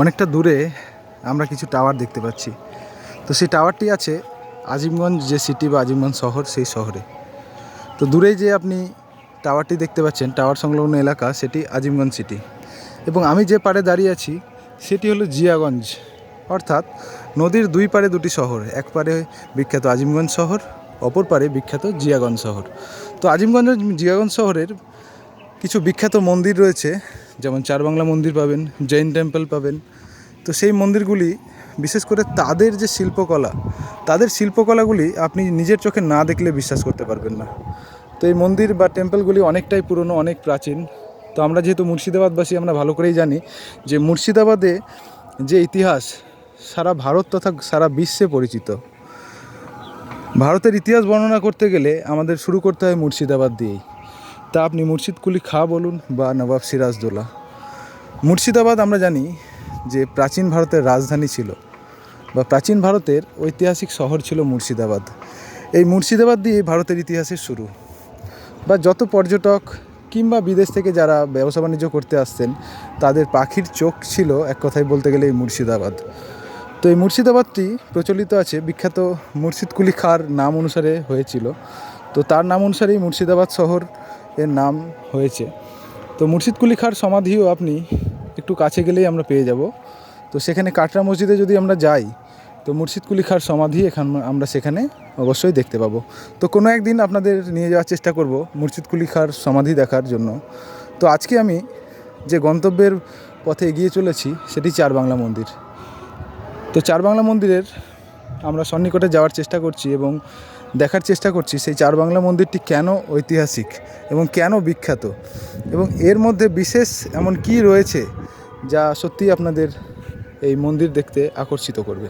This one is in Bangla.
অনেকটা দূরে আমরা কিছু টাওয়ার দেখতে পাচ্ছি। তো সেই টাওয়ারটি আছে আজিমগঞ্জ যে সিটি বা আজিমগঞ্জ শহর, সেই শহরে। তো দূরে যে আপনি টাওয়ারটি দেখতে পাচ্ছেন, টাওয়ার সংলগ্ন এলাকা, সেটি আজিমগঞ্জ সিটি এবং আমি যে পাড়ে দাঁড়িয়ে আছি, সেটি হলো জিয়াগঞ্জ। অর্থাৎ নদীর দুই পাড়ে দুটি শহর, এক পারে বিখ্যাত আজিমগঞ্জ শহর, অপর পারে বিখ্যাত জিয়াগঞ্জ শহর। তো আজিমগঞ্জ জিয়াগঞ্জ শহরের কিছু বিখ্যাত মন্দির রয়েছে যেমন চারবাংলা মন্দির পাবেন, জৈন টেম্পল পাবেন। তো সেই মন্দিরগুলি, বিশেষ করে তাদের যে শিল্পকলা, তাদের শিল্পকলাগুলি আপনি নিজের চোখে না দেখলে বিশ্বাস করতে পারবেন না। তো এই মন্দির বা টেম্পলগুলি অনেকটাই পুরনো, অনেক প্রাচীন। তো আমরা যেহেতু মুর্শিদাবাদবাসী, আমরা ভালো করেই জানি যে মুর্শিদাবাদে যে ইতিহাস, সারা ভারত তথা সারা বিশ্বে পরিচিত। ভারতের ইতিহাস বর্ণনা করতে গেলে আমাদের শুরু করতে হয় মুর্শিদাবাদ দিয়েই। তা আপনি মুর্শিদ কুলি খা বলুন বা নবাব সিরাজদৌল্লা মুর্শিদাবাদ আমরা জানি যে প্রাচীন ভারতের রাজধানী ছিল বা প্রাচীন ভারতের ঐতিহাসিক শহর ছিল মুর্শিদাবাদ। এই মুর্শিদাবাদ দিয়ে ভারতের ইতিহাসের শুরু। বা যত পর্যটক কিংবা বিদেশ থেকে যারা ব্যবসা বাণিজ্য করতে আসতেন তাদের পাখির চোখ ছিল এক কথায় বলতে গেলে এই মুর্শিদাবাদ। তো এই মুর্শিদাবাদটি প্রচলিত আছে, বিখ্যাত মুর্শিদ কুলি খাঁর নাম অনুসারে হয়েছিল। তো তার নাম অনুসারেই মুর্শিদাবাদ শহর এর নাম হয়েছে। তো মুর্শিদ কুলি খাঁর সমাধিও আপনি একটু কাছে গেলেই আমরা পেয়ে যাব। তো সেখানে কাটরা মসজিদে যদি আমরা যাই, তো মুর্শিদ কুলি খাঁর সমাধি এখান আমরা সেখানে অবশ্যই দেখতে পাবো। তো কোনো একদিন আপনাদের নিয়ে যাওয়ার চেষ্টা করব মুর্শিদ কুলি খাঁর সমাধি দেখার জন্য। তো আজকে আমি যে গন্তব্যের পথে এগিয়ে চলেছি, সেটি চার বাংলা মন্দির। তো চার বাংলা মন্দিরের আমরা সন্নিকটে যাওয়ার চেষ্টা করছি এবং দেখার চেষ্টা করছি সেই চার বাংলা মন্দিরটি কেন ঐতিহাসিক এবং কেন বিখ্যাত? এবং এর মধ্যে বিশেষ এমন কি রয়েছে যা সত্যিই আপনাদের এই মন্দির দেখতে আকর্ষিত করবে?